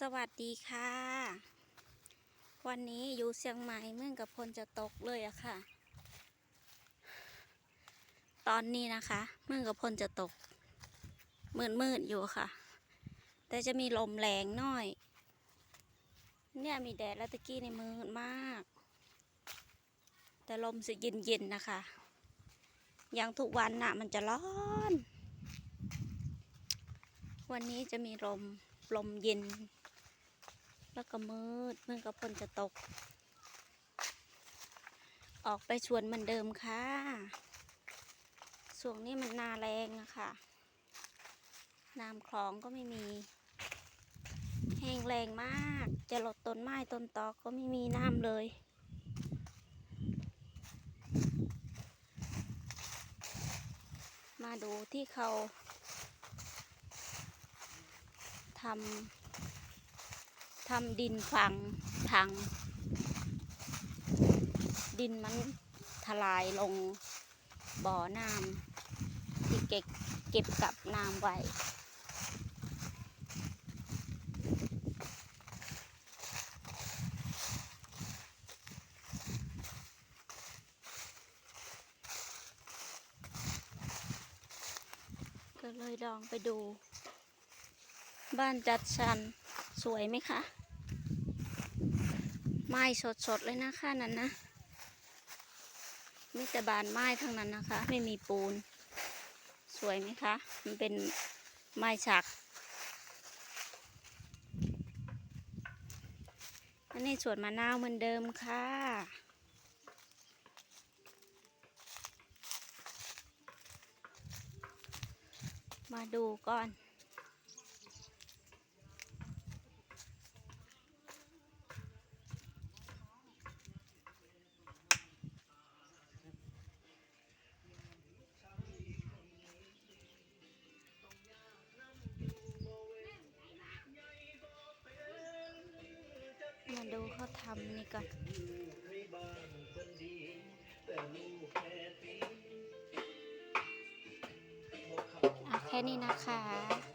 สวัสดีค่ะ วันนี้อยู่เชียงใหม่เมื่อกับพลจะตกเลยอะค่ะ ตอนนี้นะคะเมื่อกับพลจะตก มืดมืดอยู่ค่ะ แต่จะมีลมแรงหน่อย เนี่ยมีแดดแล้วตะกี้ในมืดมาก แต่ลมจะเย็นๆนะคะอย่างทุกวันน่ะ มันจะร้อน วันนี้จะมีลมลมเย็น แล้วก็มืดเมื่อกับพลจะตก ออกไปชวนเหมือนเดิมค่ะช่วงนี้มันนาแรงอะค่ะน้ำคลองก็ไม่มีแห้งแรงมาก จะลดต้นไม้ต้นตอก็ไม่มีน้ำเลยมาดูที่เขาทำ ทำดินฝังทางดินมันทลายลงบ่อน้ำที่เก็บเก็บกับน้ำไว้ก็เลยลองไปดู บ้านจัดชัน สวยไหมคะไม้สดๆเลยนะคะนั่นนะมีแต่บานไม้ทั้งนั้นนะคะ ไม่มีปูน สวยไหมคะ มันเป็นไม้ฉัก อันนี้สวนมะนาวเหมือนเดิมค่ะ มาดูก่อน ดูเขาทำนี่ก่อนแค่นี้นะคะ